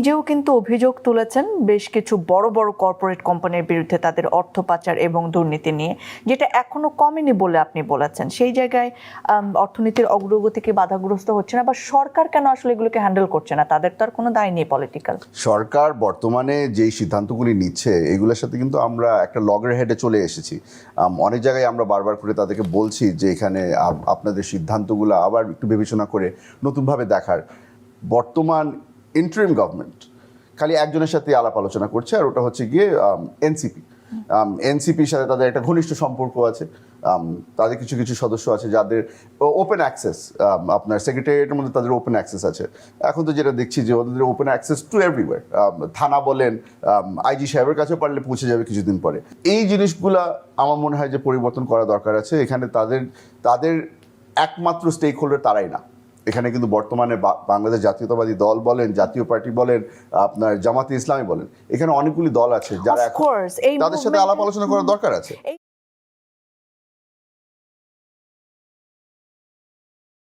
নিজেও কিন্তু অভিযোগ তুলেছেন বেশ কিছু বড় বড় কর্পোরেট কোম্পানির বিরুদ্ধে তাদের অর্থ পাচার এবং দুর্নীতি নিয়ে, যেটা এখনও কমেনি বলে আপনি বলেছেন। সেই জায়গায় অর্থনীতির অগ্রগতিকে বাধাগ্রস্ত হচ্ছে না বা সরকার কেন আসলে এগুলোকে হ্যান্ডেল করছে না? তাদের তো আর কোনো দায় নেই পলিটিক্যাল সরকার বর্তমানে যেই সিদ্ধান্তগুলি নিচ্ছে, এগুলোর সাথে কিন্তু আমরা একটা লগের হেডে চলে এসেছি। অনেক জায়গায় আমরা বারবার করে তাদেরকে বলছি যে এখানে আপনাদের সিদ্ধান্তগুলো আবার একটু বিবেচনা করে নতুনভাবে দেখার। বর্তমান ইন্টারিম গভর্নমেন্ট খালি একজনের সাথে আলাপ আলোচনা করছে, আর ওটা হচ্ছে গিয়ে এনসিপি এনসিপির সাথে তাদের একটা ঘনিষ্ঠ সম্পর্ক আছে। তাদের কিছু কিছু সদস্য আছে যাদের ওপেন অ্যাক্সেস আপনার সেক্রেটারিয়েটের মধ্যে তাদের ওপেন অ্যাক্সেস আছে। এখন তো যেটা দেখছি যে ওদের ওপেন অ্যাক্সেস টু এভরিওয়ার থানা বলেন আইজি সাহেবের কাছে পারলে পৌঁছে যাবে কিছুদিন পরে। এই জিনিসগুলা আমার মনে হয় যে পরিবর্তন করা দরকার আছে। এখানে তাদের তাদের একমাত্র স্টেক হোল্ডার তারাই না। এখানে কিন্তু বর্তমানে বাংলাদেশ জাতীয়তাবাদী দল বলেন জাতীয় পার্টি বলেন আপনার জামাতে ইসলামী বলেন এখানে অনেকগুলি দল আছে যারা এখন- তাদের সাথে আলাপ আলোচনা করার দরকার আছে।